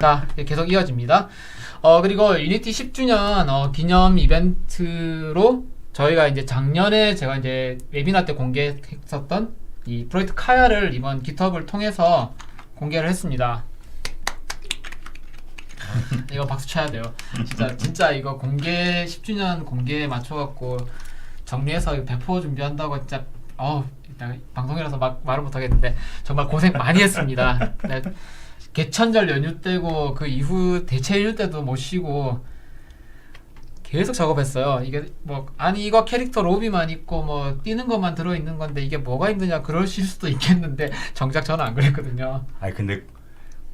자, 계속 이어집니다. 어, 그리고 유니티 10주년 어, 기념 이벤트로 저희가 이제 작년에 제가 이제 웨비나 때 공개했었던 이 프로젝트 카야를 이번 깃허브를 통해서 공개를 했습니다. 이거 박수 쳐야 돼요. 진짜 진짜 이거 공개 10주년 공개에 맞춰갖고 정리해서 배포 준비한다고 진짜 일단 방송이라서 막 말을 못하겠는데 정말 고생 많이 했습니다. 네, 개천절 연휴 때고 그 이후 대체 연휴 때도 못 쉬고 계속 작업했어요. 이게 뭐 아니 이거 캐릭터 로비만 있고 뭐 뛰는 것만 들어 있는 건데 이게 뭐가 힘드냐 그러실 수도 있겠는데 정작 저는 안 그랬거든요. 아니 근데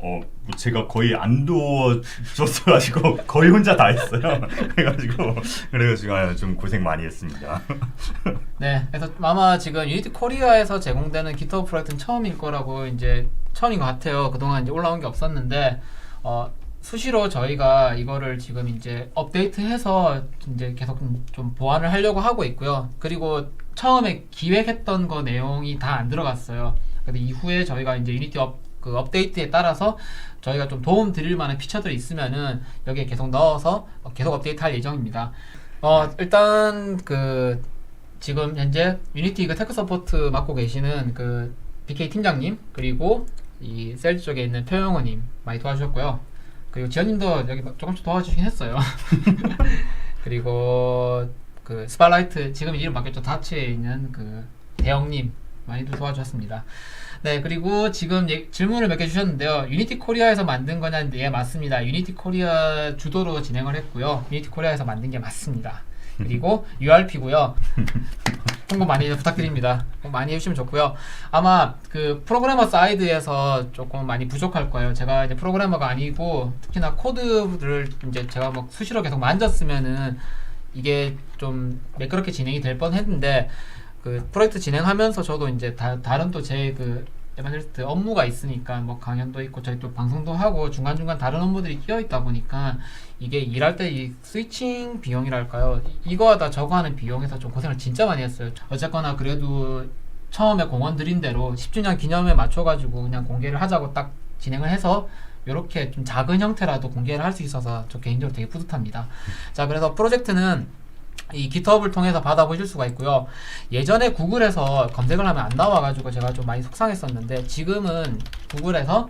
어 제가 거의 안 도와줬어가지고 거의 혼자 다 했어요. 그래가지고 그래가지고 아, 좀 고생 많이 했습니다. 네, 그래서 아마 지금 유니티 코리아에서 제공되는 기터 프로젝트는 처음일 거라고 이제 처음인 것 같아요. 그동안 이제 올라온 게 없었는데 어, 수시로 저희가 이거를 지금 이제 업데이트해서 이제 계속 좀- 좀 보완을 하려고 하고 있고요. 그리고 처음에 기획했던 거 내용이 다 안 들어갔어요. 근데 이후에 저희가 이제 유니티 업, 그 업데이트에 따라서 저희가 좀 도움 드릴 만한 피처들이 있으면은 여기에 계속 넣어서 계속 업데이트 할 예정입니다. 어, 일단 그 지금 현재 유니티 그 테크 서포트 맡고 계시는 그 BK 팀장님 그리고 이 셀즈 쪽에 있는 표영호님 많이 도와주셨고요. 그리고 지현님도 여기 조금씩 도와주긴 했어요. 그리고 그 스팔라이트 지금 이름 바뀌었죠 다치에 있는 그 대영님 많이도 도와주셨습니다. 네 그리고 지금 예- 질문을 몇 개 주셨는데요. 유니티 코리아에서 만든 거냐는데 예 맞습니다. 유니티 코리아 주도로 진행을 했고요. 유니티 코리아에서 만든 게 맞습니다. 그리고 URP고요. 홍보 많이 부탁드립니다. 많이 해주시면 좋고요. 아마 그 프로그래머 사이드에서 조금 많이 부족할 거예요. 제가 이제 프로그래머가 아니고 특히나 코드를 이제 제가 뭐 수시로 계속 만졌으면은 이게 좀 매끄럽게 진행이 될 뻔했는데 그 프로젝트 진행하면서 저도 이제 다, 다른 또 제 그 에반젤리스트 업무가 있으니까 뭐 강연도 있고 저희 또 방송도 하고 중간중간 다른 업무들이 끼어 있다 보니까 이게 일할 때 이 스위칭 비용이랄까요? 이- 이거 하다 저거 하는 비용에서 좀 고생을 진짜 많이 했어요. 어쨌거나 그래도 처음에 공원 드린 대로 10주년 기념에 맞춰가지고 그냥 공개를 하자고 딱 진행을 해서 이렇게 좀 작은 형태라도 공개를 할 수 있어서 저 개인적으로 되게 뿌듯합니다. 자 그래서 프로젝트는 이 깃허브를 통해서 받아보실 수가 있고요. 예전에 구글에서 검색을 하면 안 나와가지고 제가 좀 많이 속상했었는데 지금은 구글에서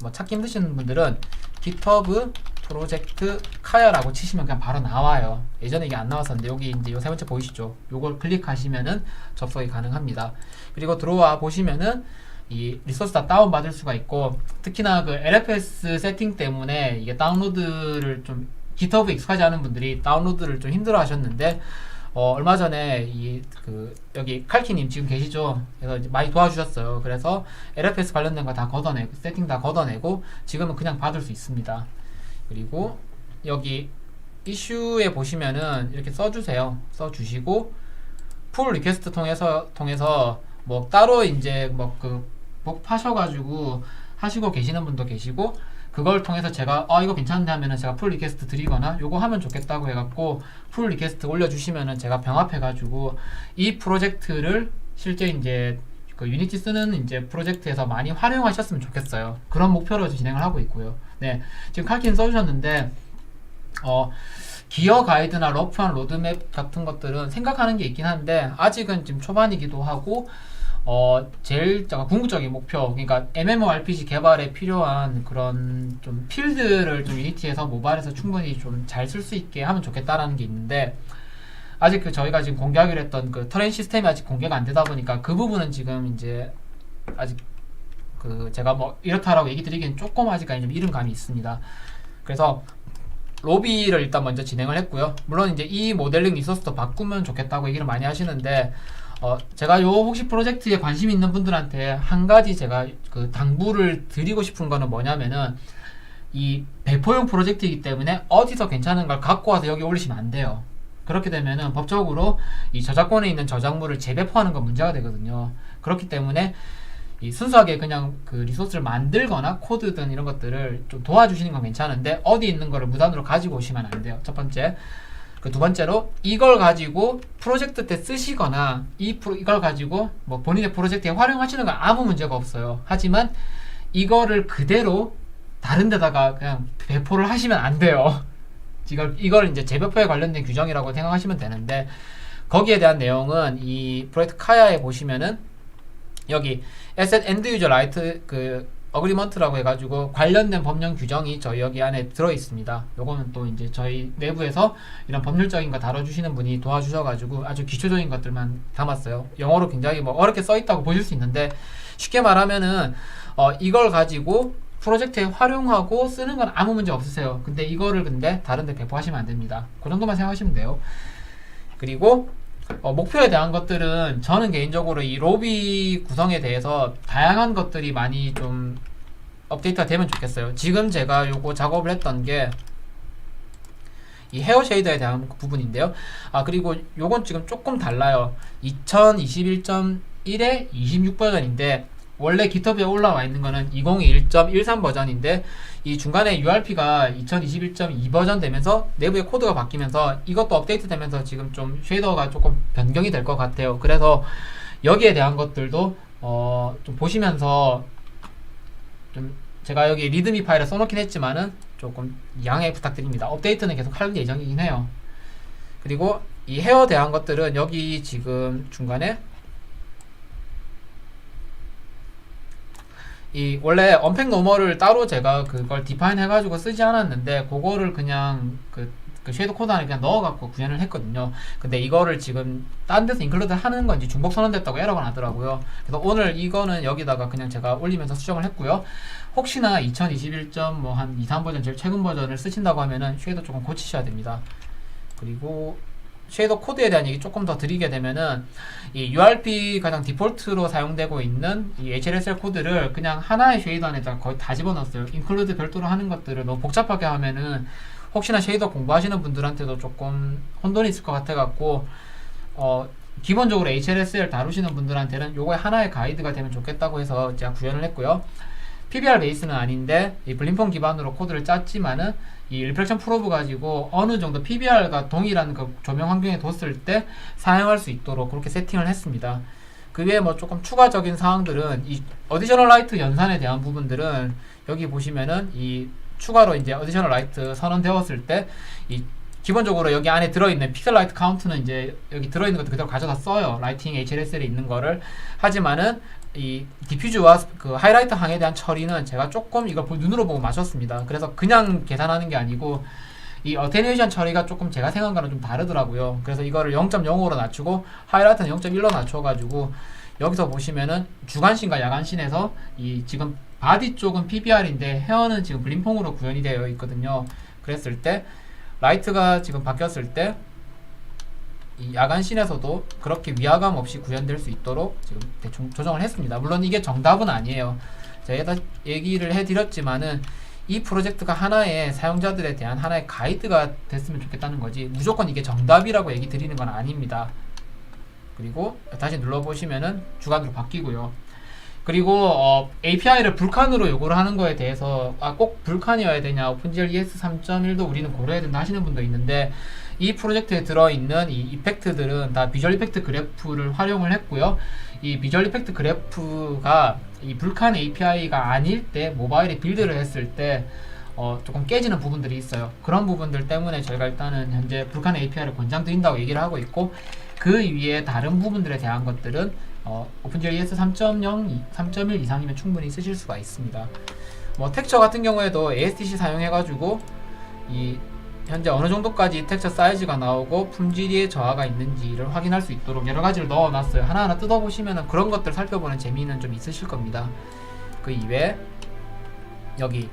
뭐 찾기 힘드신 분들은 깃허브 프로젝트 카야라고 치시면 그냥 바로 나와요. 예전에 이게 안 나왔었는데 여기 이제 요 세 번째 보이시죠? 요걸 클릭하시면은 접속이 가능합니다. 그리고 들어와 보시면은 이 리소스 다 다운 받을 수가 있고 특히나 그 LFS 세팅 때문에 이게 다운로드를 좀 깃허브 익숙하지 않은 분들이 다운로드를 좀 힘들어 하셨는데 어, 얼마 전에 이 그 여기 칼키님 지금 계시죠? 그래서 많이 도와주셨어요. 그래서 LFS 관련된 거 다 걷어내고 세팅 다 걷어내고 지금은 그냥 받을 수 있습니다. 그리고 여기 이슈에 보시면은 이렇게 써주세요. 써주시고 풀 리퀘스트 통해서 통해서 뭐 따로 이제 뭐 그 복파셔가지고 하시고 계시는 분도 계시고 그걸 통해서 제가 아 이거 괜찮은데 하면은 제가 풀 리퀘스트 드리거나 요거 하면 좋겠다고 해갖고 풀 리퀘스트 올려주시면은 제가 병합해가지고 이 프로젝트를 실제 이제 그 유니티 쓰는 이제 프로젝트에서 많이 활용하셨으면 좋겠어요. 그런 목표로 진행을 하고 있고요. 네, 지금 칼킨 써주셨는데 어 기어 가이드나 러프한 로드맵 같은 것들은 생각하는 게 있긴 한데 아직은 지금 초반이기도 하고 어 제일 궁극적인 목표 그러니까 MMORPG 개발에 필요한 그런 좀 필드를 좀 유니티에서 모바일에서 충분히 좀 잘 쓸 수 있게 하면 좋겠다라는 게 있는데 아직 그 저희가 지금 공개하기로 했던 그 터렌 시스템이 아직 공개가 안 되다 보니까 그 부분은 지금 이제 아직 그 제가 뭐 이렇다라고 얘기 드리기는 조금 아직까지 좀 이른 감이 있습니다. 그래서 로비를 일단 먼저 진행을 했고요. 물론 이제 이 모델링 리소스도 바꾸면 좋겠다고 얘기를 많이 하시는데 어 제가 요 혹시 프로젝트에 관심 있는 분들한테 한 가지 제가 그 당부를 드리고 싶은 거는 뭐냐면은 이 배포용 프로젝트이기 때문에 어디서 괜찮은 걸 갖고 와서 여기 올리시면 안 돼요. 그렇게 되면은 법적으로 이 저작권에 있는 저작물을 재배포하는 건 문제가 되거든요. 그렇기 때문에 이 순수하게 그냥 그 리소스를 만들거나 코드 든 이런 것들을 좀 도와주시는 건 괜찮은데 어디 있는 거를 무단으로 가지고 오시면 안 돼요. 첫 번째. 그 두 번째로 이걸 가지고 프로젝트 때 쓰시거나 이 프로, 이걸 가지고 뭐 본인의 프로젝트에 활용하시는 건 아무 문제가 없어요. 하지만 이거를 그대로 다른 데다가 그냥 배포를 하시면 안 돼요. 지금 이걸 이제 재배포에 관련된 규정이라고 생각하시면 되는데 거기에 대한 내용은 이 프로젝트 카야에 보시면은 여기 Asset End User Right 그 어그리먼트라고 해가지고 관련된 법령 규정이 저희 여기 안에 들어 있습니다. 요거는 또 이제 저희 내부에서 이런 법률적인 거 다뤄주시는 분이 도와주셔가지고 아주 기초적인 것들만 담았어요. 영어로 굉장히 뭐 어렵게 써 있다고 보실 수 있는데 쉽게 말하면은 어 이걸 가지고 프로젝트에 활용하고 쓰는 건 아무 문제 없으세요. 근데 이거를 근데 다른데 배포하시면 안 됩니다. 그 정도만 생각하시면 돼요. 그리고 어, 목표에 대한 것들은 저는 개인적으로 이 로비 구성에 대해서 다양한 것들이 많이 좀 업데이트가 되면 좋겠어요. 지금 제가 요거 작업을 했던 게 이 헤어 쉐이더에 대한 부분인데요. 아 그리고 요건 지금 조금 달라요. 2021.1의 26 버전인데 원래 GitHub에 올라와 있는 거는 2021.13 버전인데 이 중간에 URP가 2021.2 버전 되면서 내부의 코드가 바뀌면서 이것도 업데이트 되면서 지금 좀 쉐이더가 조금 변경이 될 것 같아요. 그래서 여기에 대한 것들도 어, 좀 보시면서 좀 제가 여기 리드미 파일에 써놓긴 했지만은 조금 양해 부탁드립니다. 업데이트는 계속 할 예정이긴 해요. 그리고 이 헤어 대한 것들은 여기 지금 중간에 이 원래 언팩 노머를 따로 제가 그걸 디파인 해가지고 쓰지 않았는데 그거를 그냥 그, 그 쉐이더 코드 안에 그냥 넣어갖고 구현을 했거든요. 근데 이거를 지금 딴 데서 인클루드 하는 건지 중복 선언됐다고 에러가 나더라고요. 그래서 오늘 이거는 여기다가 그냥 제가 올리면서 수정을 했고요. 혹시나 2021점 뭐 한 2, 3버전 제일 최근 버전을 쓰신다고 하면은 쉐이더 조금 고치셔야 됩니다. 그리고 쉐이더 코드에 대한 얘기 조금 더 드리게 되면은 이 URP 가장 디폴트로 사용되고 있는 이 HLSL 코드를 그냥 하나의 쉐이더 안에다가 거의 다 집어넣었어요. 인클루드 별도로 하는 것들을 너무 복잡하게 하면은 혹시나 쉐이더 공부하시는 분들한테도 조금 혼돈이 있을 것 같아 갖고 어 기본적으로 HLSL 다루시는 분들한테는 요거에 하나의 가이드가 되면 좋겠다고 해서 제가 구현을 했고요. PBR 베이스는 아닌데 이 블림폰 기반으로 코드를 짰지만은 이 리플렉션 프로브 가지고 어느 정도 PBR과 동일한 그 조명 환경에 뒀을 때 사용할 수 있도록 그렇게 세팅을 했습니다. 그 외에 뭐 조금 추가적인 사항들은 이 어디셔널 라이트 연산에 대한 부분들은 여기 보시면은 이 추가로 이제 어디셔널 라이트 선언되었을 때 이 기본적으로 여기 안에 들어있는 픽셀 라이트 카운트는 이제 여기 들어있는 것도 그대로 가져다 써요. 라이팅 HLSL에 있는 거를. 하지만은 이 디퓨즈와 그 하이라이트 항에 대한 처리는 제가 조금 이걸 보- 눈으로 보고 맞췄습니다. 그래서 그냥 계산하는 게 아니고 이 어테뉴에이션 처리가 조금 제가 생각한 거랑 좀 다르더라고요. 그래서 이거를 0.05로 낮추고 하이라이트는 0.1로 낮춰가지고 여기서 보시면은 주간신과 야간신에서 이 지금 바디 쪽은 PBR인데 헤어는 지금 블림퐁으로 구현이 되어 있거든요. 그랬을 때 라이트가 지금 바뀌었을 때이 야간신에서도 그렇게 위화감 없이 구현될 수 있도록 지금 대충 조정을 했습니다. 물론 이게 정답은 아니에요. 제가 얘기를 해드렸지만은 이 프로젝트가 하나의 사용자들에 대한 하나의 가이드가 됐으면 좋겠다는 거지 무조건 이게 정답이라고 얘기 드리는 건 아닙니다. 그리고 다시 눌러보시면은 주간으로 바뀌고요. 그리고 어, API를 불칸으로 요구를 하는 거에 대해서 아, 꼭 불칸이어야 되냐 오픈GL ES 3.1도 우리는 고려해야 된다 하시는 분도 있는데 이 프로젝트에 들어있는 이 이펙트들은 다 비주얼 이펙트 그래프를 활용을 했고요. 이 비주얼 이펙트 그래프가 이 불칸 API가 아닐 때 모바일에 빌드를 했을 때 어, 조금 깨지는 부분들이 있어요. 그런 부분들 때문에 저희가 일단은 현재 불칸 API를 권장드린다고 얘기를 하고 있고 그 위에 다른 부분들에 대한 것들은 어, 오픈GL ES 3.0, 3.1 이상이면 충분히 쓰실 수가 있습니다. 뭐 텍처 같은 경우에도 ASTC 사용해가지고 이 현재 어느 정도까지 텍처 사이즈가 나오고 품질의 저하가 있는지를 확인할 수 있도록 여러 가지를 넣어놨어요. 하나하나 뜯어보시면 그런 것들 살펴보는 재미는 좀 있으실 겁니다. 그 이외에 여기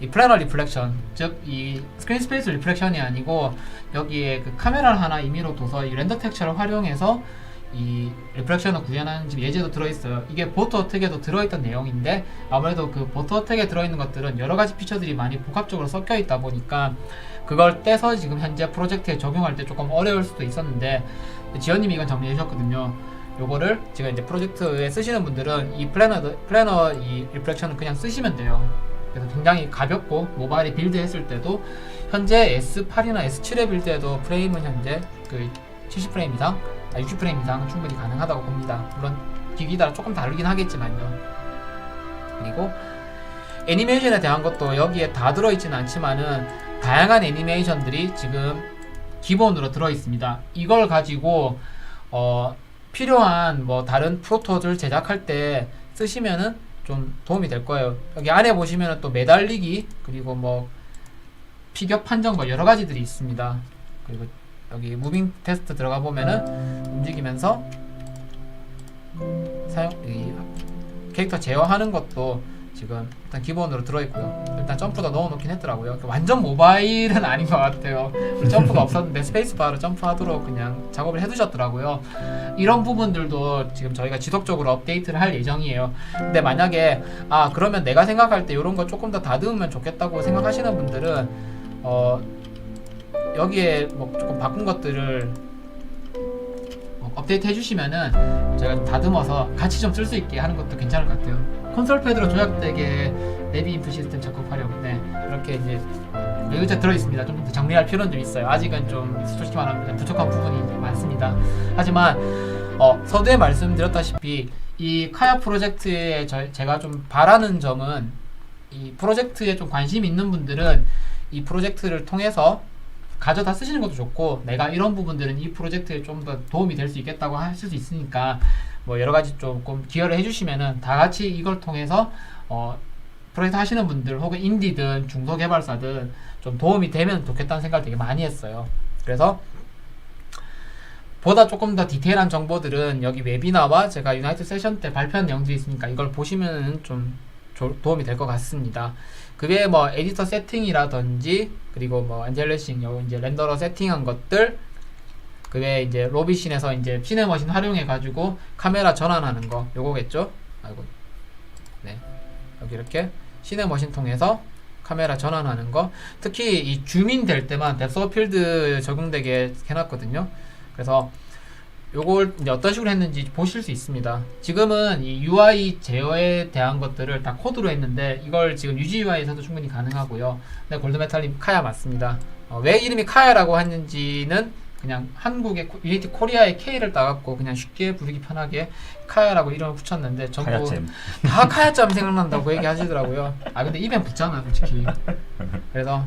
이 플래너 리플렉션 즉 이 스크린 스페이스 리플렉션이 아니고 여기에 그 카메라를 하나 임의로 둬서 이 렌더 텍처를 활용해서 이 리플렉션을 구현하는 지금 예제도 들어있어요. 이게 보트 어택에도 들어있던 내용인데 아무래도 그 보트 어택에 들어있는 것들은 여러 가지 피처들이 많이 복합적으로 섞여 있다 보니까 그걸 떼서 지금 현재 프로젝트에 적용할 때 조금 어려울 수도 있었는데 지연님이 이건 정리해 주셨거든요. 요거를 지금 이제 프로젝트에 쓰시는 분들은 이 플래너 플래너 이 리플렉션을 그냥 쓰시면 돼요. 그래서 굉장히 가볍고 모바일에 빌드했을 때도 현재 S8이나 S7에 빌드해도 프레임은 현재 그 70프레임 이상, 아 60프레임 이상 충분히 가능하다고 봅니다. 물론 기기 따라 조금 다르긴 하겠지만요. 그리고 애니메이션에 대한 것도 여기에 다 들어있지는 않지만은 다양한 애니메이션들이 지금 기본으로 들어 있습니다. 이걸 가지고 어, 필요한 뭐 다른 프로토를 제작할 때 쓰시면은 좀 도움이 될 거예요. 여기 안에 보시면은 또 매달리기 그리고 뭐 피격 판정 뭐 여러 가지들이 있습니다. 그리고 여기 무빙 테스트 들어가 보면은 움직이면서 사용 이 캐릭터 제어하는 것도 지금 일단 기본으로 들어있고요. 일단 점프도 넣어놓긴 했더라고요. 완전 모바일은 아닌 것 같아요. 점프가 없었는데 스페이스바로 점프하도록 그냥 작업을 해두셨더라고요. 이런 부분들도 지금 저희가 지속적으로 업데이트를 할 예정이에요. 근데 만약에 아 그러면 내가 생각할 때 이런 거 조금 더 다듬으면 좋겠다고 생각하시는 분들은 어 여기에 뭐 조금 바꾼 것들을 어, 업데이트 해주시면은 제가 좀 다듬어서 같이 좀 쓸 수 있게 하는 것도 괜찮을 것 같아요. 콘솔 패드로 조작되게 내비 인풋 시스템 적극 활용. 네, 이렇게 이제 의자 들어 있습니다. 좀 더 정리할 필요는 좀 있어요. 아직은 좀 솔직히 말하면 부족한 부분이 많습니다. 하지만 어, 서두에 말씀드렸다시피 이 카야 프로젝트에 저, 제가 좀 바라는 점은 이 프로젝트에 좀 관심 있는 분들은 이 프로젝트를 통해서 가져다 쓰시는 것도 좋고 내가 이런 부분들은 이 프로젝트에 좀 더 도움이 될 수 있겠다고 하실 수 있으니까 뭐 여러 가지 조금 기여를 해주시면은 다 같이 이걸 통해서 어 프로젝트 하시는 분들 혹은 인디든 중소 개발사든 좀 도움이 되면 좋겠다는 생각을 되게 많이 했어요. 그래서 보다 조금 더 디테일한 정보들은 여기 웨비나와 제가 유나이트 세션 때 발표한 내용들이 있으니까 이걸 보시면은 좀 조- 도움이 될 것 같습니다. 그 외에 뭐 에디터 세팅이라든지 그리고 뭐 엔젤레싱 요 이제 렌더러 세팅한 것들 그 외에 이제 로비신에서 이제 시네머신 활용해 가지고 카메라 전환하는 거 요거겠죠? 아이고 네 여기 이렇게 시네머신 통해서 카메라 전환하는 거 특히 이 줌인 될 때만 뎁스 필드 적용되게 해놨거든요. 그래서 요걸 이제 어떤 식으로 했는지 보실 수 있습니다. 지금은 이 UI 제어에 대한 것들을 다 코드로 했는데 이걸 지금 UGUI에서도 충분히 가능하고요. 네, 골드메탈님 카야 맞습니다. 어, 왜 이름이 카야라고 했는지는 그냥 한국의 코- 유니티 코리아의 K를 따갖고 그냥 쉽게 부르기 편하게 카야라고 이름을 붙였는데 전부 카야잼. 다 카야짬 생각난다고 얘기하시더라고요. 아 근데 입엔 붙잖아 솔직히. 그래서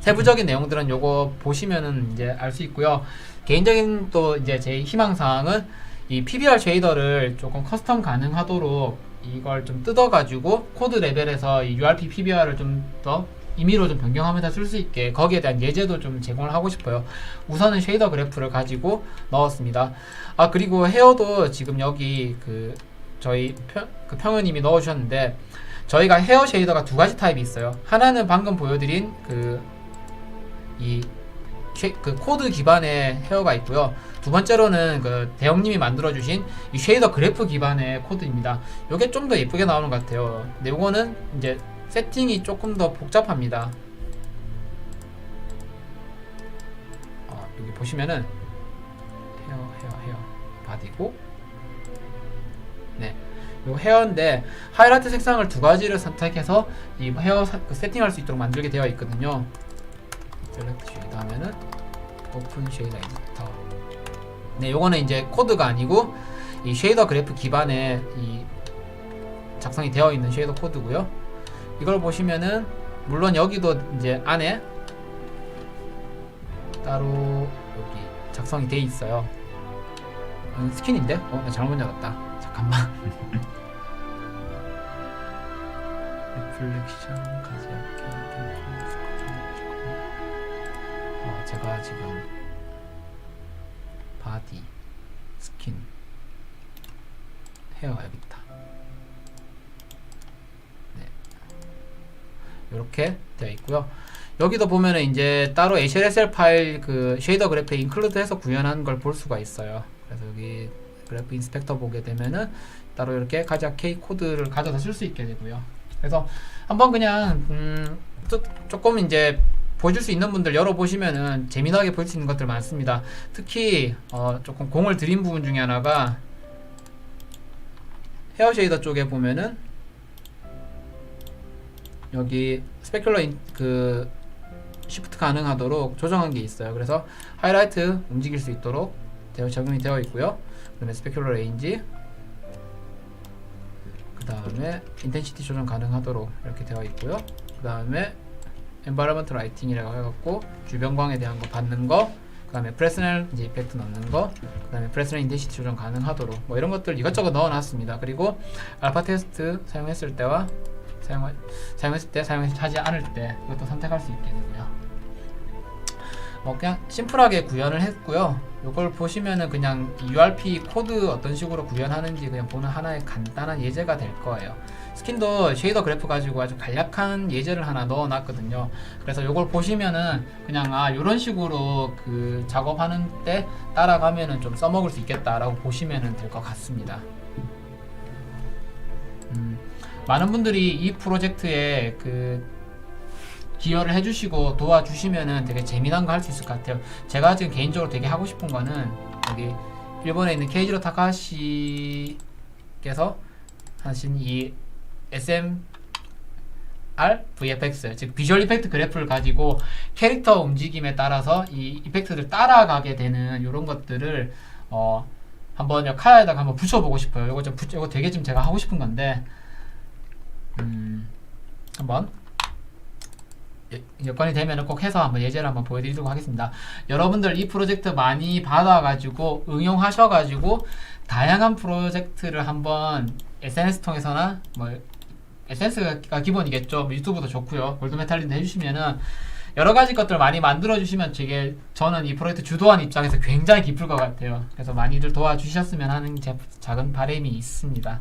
세부적인 내용들은 요거 보시면은 이제 알 수 있고요. 개인적인 또 이제 제 희망 사항은 이 PBR 쉐이더를 조금 커스텀 가능하도록 이걸 좀 뜯어가지고 코드 레벨에서 이 URP PBR을 좀 더 임의로 좀 변경하면서 쓸 수 있게 거기에 대한 예제도 좀 제공을 하고 싶어요. 우선은 쉐이더 그래프를 가지고 넣었습니다. 아 그리고 헤어도 지금 여기 그 저희 평, 그 평은님이 넣어주셨는데 저희가 헤어 쉐이더가 두 가지 타입이 있어요. 하나는 방금 보여드린 그 이 그 코드 기반의 헤어가 있고요. 두 번째로는 그 대형님이 만들어주신 이 쉐이더 그래프 기반의 코드입니다. 이게 좀 더 예쁘게 나오는 것 같아요. 근데 이거는 이제 세팅이 조금 더 복잡합니다. 어, 여기 보시면은 헤어 헤어 헤어 바디고 네. 요 헤어인데 하이라이트 색상을 두 가지를 선택해서 이 헤어 사- 그 세팅할 수 있도록 만들게 되어 있거든요. 셀렉트 쉐이더 하면은 오픈 쉐이더 에디터. 네, 요거는 이제 코드가 아니고 이 쉐이더 그래프 기반의 이 작성이 되어 있는 쉐이더 코드고요. 이걸 보시면은 물론 여기도 이제 안에 따로 여기 작성이 돼 있어요. 음, 스킨인데? 어, 나 잘못 열었다. 잠깐만. 리플렉션 가지압기 제가 지금 바디 스킨 헤어 있다. 네. 이렇게 되어 있고요. 여기도 보면은 이제 따로 HLSL 파일 그 쉐이더 그래프에 인클루드 해서 구현한 걸 볼 수가 있어요. 그래서 여기 그래프 인스펙터 보게 되면은 따로 이렇게 가자 K 코드를 가져다 쓸 수 있게 되고요. 그래서 한번 그냥 음, 조, 조금 이제 보실 수 있는 분들 열어보시면은 재미나게 볼 수 있는 것들 많습니다. 특히 어, 조금 공을 들인 부분 중에 하나가 헤어 쉐이더 쪽에 보면은 여기 스페큘러 인, 그 시프트 가능하도록 조정한 게 있어요. 그래서 하이라이트 움직일 수 있도록 되어 적용이 되어 있고요. 그다음에 스페큘러 레인지 그 다음에 인텐시티 조정 가능하도록 이렇게 되어 있고요. 그 다음에 environment lighting이라고 해갖고 주변광에 대한 거 받는 거, 그 다음에 프레스널 이제 이펙트 넣는 거, 그 다음에 프레스널 인텐시티 조정 가능하도록 뭐 이런 것들 이것저것 넣어놨습니다. 그리고 알파 테스트 사용했을 때와 사용 사용했을 때 사용하지 않을 때 이것도 선택할 수 있게 되고요. 뭐 그냥 심플하게 구현을 했고요. 이걸 보시면은 그냥 URP 코드 어떤 식으로 구현하는지 그냥 보는 하나의 간단한 예제가 될 거예요. 스킨도 쉐이더 그래프 가지고 아주 간략한 예제를 하나 넣어놨거든요. 그래서 이걸 보시면은 그냥 아 이런 식으로 그 작업하는 때 따라가면은 좀 써먹을 수 있겠다라고 보시면은 될 것 같습니다. 음, 많은 분들이 이 프로젝트에 그 기여를 해주시고 도와주시면은 되게 재미난 거 할 수 있을 것 같아요. 제가 지금 개인적으로 되게 하고 싶은 거는 여기 일본에 있는 케이지로 타카시께서 하신 이 SM R VFX 즉 비주얼 이펙트 그래프를 가지고 캐릭터 움직임에 따라서 이 이펙트를 따라가게 되는 이런 것들을 어 한번 요 카에다가 한번 붙여보고 싶어요. 이거 좀 붙여, 이거 되게 좀 제가 하고 싶은 건데 음 한번 여- 여건이 되면 꼭 해서 한번 예제를 한번 보여드리도록 하겠습니다. 여러분들 이 프로젝트 많이 받아가지고 응용하셔가지고 다양한 프로젝트를 한번 SNS 통해서나 뭐 SNS가 기본이겠죠. 뭐 유튜브도 좋고요. 골드메탈린도 해주시면은 여러 가지 것들 많이 만들어 주시면 되게 저는 이 프로젝트 주도한 입장에서 굉장히 기쁠 것 같아요. 그래서 많이들 도와주셨으면 하는 제 작은 바람이 있습니다.